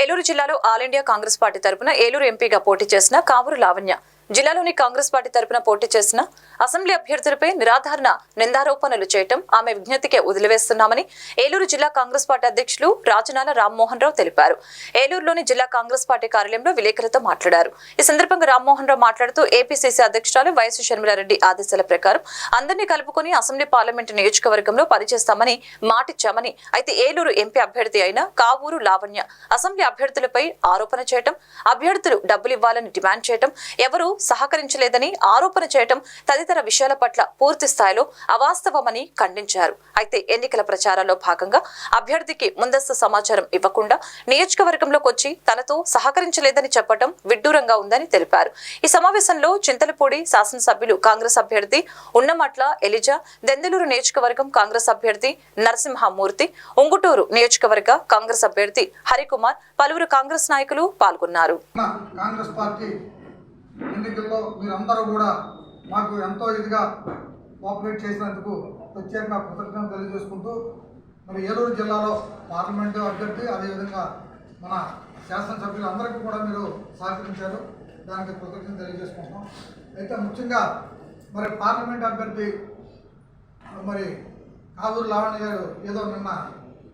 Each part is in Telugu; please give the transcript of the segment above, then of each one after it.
ఏలూరు జిల్లాలో ఆల్ ఇండియా కాంగ్రెస్ పార్టీ తరపున ఏలూరు ఎంపీగా పోటీ చేసిన కావూరు లావణ్య. జిల్లాలోని కాంగ్రెస్ పార్టీ తరపున పోటీ చేసిన అసెంబ్లీ అభ్యర్థులపై నిరాధారణ నిందారోపణలు చేయటం ఆమె విజ్ఞతికే వదిలివేస్తున్నామని ఏలూరు జిల్లా కాంగ్రెస్ పార్టీ అధ్యక్షులు రాజనాల రామ్మోహన్ రావు తెలిపారు. ఏలూరులోని జిల్లా కాంగ్రెస్ పార్టీ కార్యాలయంలో విలేకరులతో మాట్లాడారు. ఈ సందర్భంగా రామ్మోహన్ రావు మాట్లాడుతూ ఏపీసీసీ అధ్యక్షురాలు వైఎస్ షర్మిలారెడ్డి ఆదేశాల ప్రకారం అందరినీ కలుపుకొని అసెంబ్లీ పార్లమెంటు నియోజకవర్గంలో పనిచేస్తామని మాటిచ్చామని అయితే ఏలూరు ఎంపీ అభ్యర్థి అయిన కావూరు లావణ్య అసెంబ్లీ అభ్యర్థులపై ఆరోపణ చేయటం అభ్యర్థులు డబ్బులు ఇవ్వాలని డిమాండ్ చేయటం ఎవరు సహకరించలేదని ఆరోపణ చేయటం తదితర విషయాల పట్ల పూర్తి స్థాయిలో అవాస్తవమని ఖండించారు. అయితే ఎన్నికల ప్రచారంలో భాగంగా అభ్యర్థికి ముందస్తు సమాచారం ఇవ్వకుండా నియోజకవర్గంలోకి వచ్చి తనతో సహకరించలేదని చెప్పడం విడ్డూరంగా ఉందని తెలిపారు. ఈ సమావేశంలో చింతలపూడి శాసనసభ్యులు కాంగ్రెస్ అభ్యర్థి ఉన్నమట్ల ఎలిజా దెందులూరు నియోజకవర్గం కాంగ్రెస్ అభ్యర్థి నరసింహమూర్తి ఉంగుటూరు నియోజకవర్గ కాంగ్రెస్ అభ్యర్థి హరికుమార్ పలువురు కాంగ్రెస్ నాయకులు పాల్గొన్నారు. కాంగ్రెస్ పార్టీ ఎన్నికల్లో మీరందరూ కూడా మాకు ఎంతో ఇదిగా కోఆపరేట్ చేసినందుకు ప్రత్యేకంగా కృతజ్ఞతలు తెలియజేసుకుంటూ మరి ఏలూరు జిల్లాలో పార్లమెంటు అభ్యర్థి అదేవిధంగా మన శాసనసభ్యులు అందరికీ కూడా మీరు సహకరించారు. దానికి కృతజ్ఞత తెలియజేసుకుంటున్నాం. అయితే ముఖ్యంగా మరి పార్లమెంట్ అభ్యర్థి మరి కావూరు లావణ్య గారు ఏదో నిన్న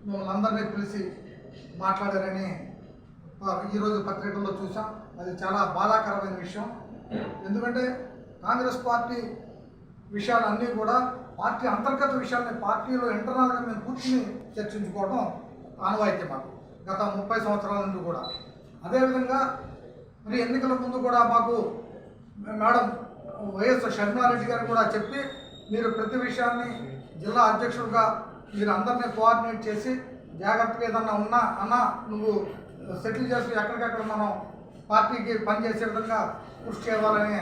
మిమ్మల్ని అందరినీ పిలిచి మాట్లాడారని ఈరోజు పత్రికల్లో చూసాం అది చాలా బాధాకరమైన విషయం. ఎందుకంటే కాంగ్రెస్ పార్టీ విషయాలన్నీ కూడా పార్టీ అంతర్గత విషయాలని పార్టీలో ఇంటర్నల్గా మేము కూర్చుని చర్చించుకోవడం ఆనవాయితీ మాకు గత ముప్పై సంవత్సరాల నుండి కూడా. అదేవిధంగా మరి ఎన్నికల ముందు కూడా మాకు మేడం వైఎస్ షర్మారెడ్డి గారు కూడా చెప్పి మీరు ప్రతి విషయాన్ని జిల్లా అధ్యక్షుడిగా మీరు అందరినీ కోఆర్డినేట్ చేసి జాగ్రత్తగా ఏదన్నా ఉన్నా అన్నా నువ్వు సెటిల్ చేసి ఎక్కడికక్కడ మనం పార్టీకి పనిచేసే విధంగా కృషి చేయాలని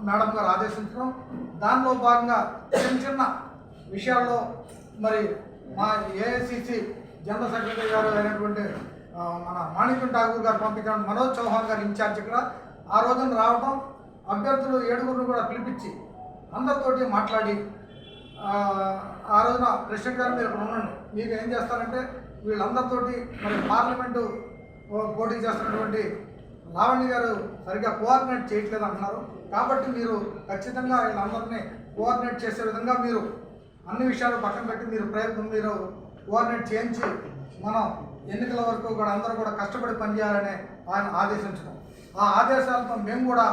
మేడం గారు ఆదేశించడం. దానిలో భాగంగా చిన్న చిన్న విషయాల్లో మరి మా ఏఐసిసి జనరల్ సెక్రటరీ గారు అయినటువంటి మన మాణిక్యం ఠాగూర్ గారు పంపించిన మనోజ్ చౌహాన్ గారు ఇన్ఛార్జ్ ఇక్కడ. ఆ రోజున రావడం అభ్యర్థులు ఏడుగురిని కూడా పిలిపించి అందరితోటి మాట్లాడి ఆ, రోజున ప్రెసిడెంట్ గారు మీరు ఇక్కడ ఉండండి. మీరు ఏం చేస్తారంటే వీళ్ళందరితోటి మరి పార్లమెంటు పోటీ చేస్తున్నటువంటి లావణ్య గారు సరిగ్గా కోఆర్డినేట్ చేయట్లేదు అంటున్నారు. కాబట్టి మీరు ఖచ్చితంగా వీళ్ళందరినీ కోఆర్డినేట్ చేసే విధంగా మీరు అన్ని విషయాలు పక్కన పెట్టి మీరు ప్రయత్నం మీరు కోఆర్డినేట్ చేయించి మనం ఎన్నికల వరకు కూడా అందరూ కూడా కష్టపడి పనిచేయాలని ఆయన ఆదేశించడం. ఆ ఆదేశాలతో మేము కూడా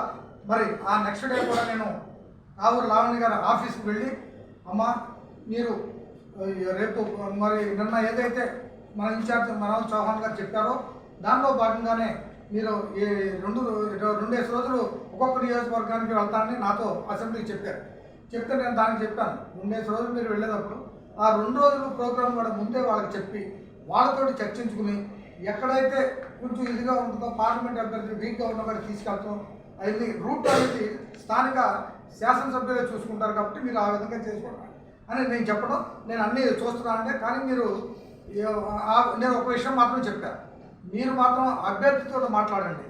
మరి ఆ నెక్స్ట్ డే కూడా నేను కావూరు లావణ్య గారి ఆఫీస్కి వెళ్ళి అమ్మ మీరు రేపు మరి నిన్న ఏదైతే మన ఇన్ఛార్జ్ మనోజ్ చౌహాన్ గారు చెప్పారో దానిలో భాగంగానే మీరు ఈ రెండు రెండేసి రోజులు ఒక్కొక్క నియోజకవర్గానికి వెళ్తానని నాతో అసెంబ్లీకి చెప్పారు. చెప్తే నేను దానికి చెప్పాను. రెండేసి రోజులు మీరు వెళ్ళేటప్పుడు ఆ రెండు రోజులు ప్రోగ్రాం కూడా ముందే వాళ్ళకి చెప్పి వాళ్ళతోటి చర్చించుకుని ఎక్కడైతే కొంచెం ఇదిగా ఉంటుందో పార్లమెంట్ అభ్యర్థి వీక్గా ఉన్న వారికి తీసుకెళ్తాం అది రూట్ అనేది స్థానిక శాసనసభ్యులే చూసుకుంటారు కాబట్టి మీరు ఆ విధంగా చేసుకోండి అని నేను చెప్పడం నేను అన్నీ చూస్తున్నానంటే కానీ మీరు ఆ- నేను ఒక విషయం మాత్రం చెప్పాను. మీరు మాత్రం అభ్యర్థితో మాట్లాడండి.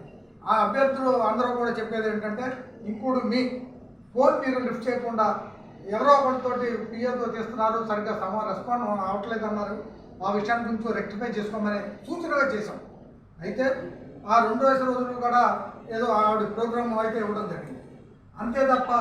ఆ అభ్యర్థులు అందరూ కూడా చెప్పేది ఏంటంటే ఇంకోటి మీ ఫోన్ మీరు లిఫ్ట్ చేయకుండా ఎవరో ఒకరితోటి పిఏతో చేస్తున్నారు సరిగ్గా సమా రెస్పాండ్ అవ్వట్లేదు అన్నారు ఆ విషయాన్ని కొంచెం రెక్టిఫై చేసుకోమని సూచనగా చేశాం. అయితే ఆ రెండు వయసు రోజులు కూడా ఏదో ఆవిడ ప్రోగ్రామ్ అయితే ఇవ్వడం జరిగింది. అంతే తప్ప